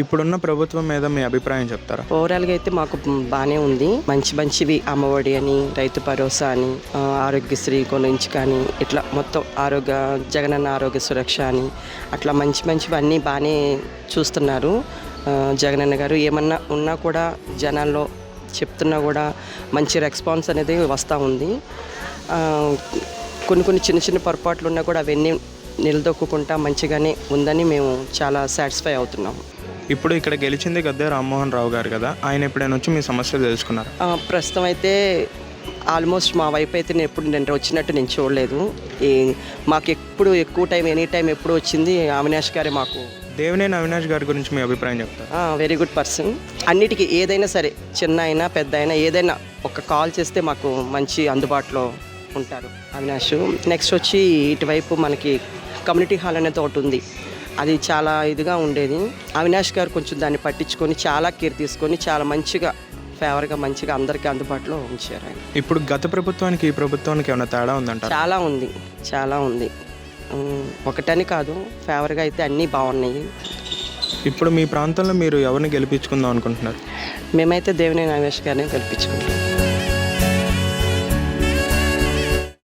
ఇప్పుడున్న ప్రభుత్వం మీద మీ అభిప్రాయం చెప్తారా? ఓవరాల్గా అయితే మాకు బాగానే ఉంది. మంచి మంచివి అమ్మఒడి అని రైతు భరోసా అని ఆరోగ్యశ్రీ గురించి కానీ ఇట్లా మొత్తం ఆరోగ్య జగనన్న ఆరోగ్య సురక్ష అని అట్లా మంచి మంచివి అన్నీ బాగానే చూస్తున్నారు. జగనన్న గారు ఏమన్నా ఉన్నా కూడా జనాల్లో చెప్తున్నా కూడా మంచి రెస్పాన్స్ అనేది వస్తూ ఉంది. కొన్ని కొన్ని చిన్న చిన్న పొరపాట్లు ఉన్నా కూడా అవన్నీ నిలదొక్కుంటా మంచిగానే ఉందని మేము చాలా సాటిస్ఫై అవుతున్నాము ఇప్పుడు ఇక్కడ గెలిచింది గద్దె రామ్మోహన్ రావు గారు కదా. ఆయన ఎప్పుడైనా వచ్చి మీ సమస్యలు తెలుసుకున్నారు? ప్రస్తుతం అయితే ఆల్మోస్ట్ మా వైపు అయితే నేను ఎప్పుడు నేను వచ్చినట్టు నేను చూడలేదు. ఈ మాకు ఎప్పుడు ఎక్కువ టైం ఎనీ టైం ఎప్పుడు వచ్చింది అవినాష్ గారే మాకు. దేవినేని అవినాష్ గారి గురించి మీ అభిప్రాయం చెప్తారా? వెరీ గుడ్ పర్సన్ అన్నిటికీ ఏదైనా సరే చిన్న అయినా పెద్ద అయినా ఏదైనా ఒక కాల్ చేస్తే మాకు మంచి అందుబాటులో ఉంటారు అవినాష్. నెక్స్ట్ వచ్చి ఇటువైపు మనకి కమ్యూనిటీ హాల్ అనేది ఒకటి ఉంది. అది చాలా ఇదిగా ఉండేది. అవినాష్ గారు కొంచెం దాన్ని పట్టించుకొని చాలా కేర్ తీసుకొని చాలా మంచిగా ఫేవర్గా మంచిగా అందరికీ అందుబాటులో ఉంచారు ఆయన. ఇప్పుడు గత ప్రభుత్వానికి ఈ ప్రభుత్వానికి ఏమైనా తేడా ఉందంటారా? చాలా ఉంది. చాలా ఉంది. ఒకటని కాదు ఫేవర్గా అయితే అన్నీ బాగున్నాయి. ఇప్పుడు మీ ప్రాంతంలో మీరు ఎవరిని గెలిపించుకుందాం అనుకుంటున్నారు? మేమైతే దేవినేని అవినాష్ గారిని గెలిపించుకుంటాం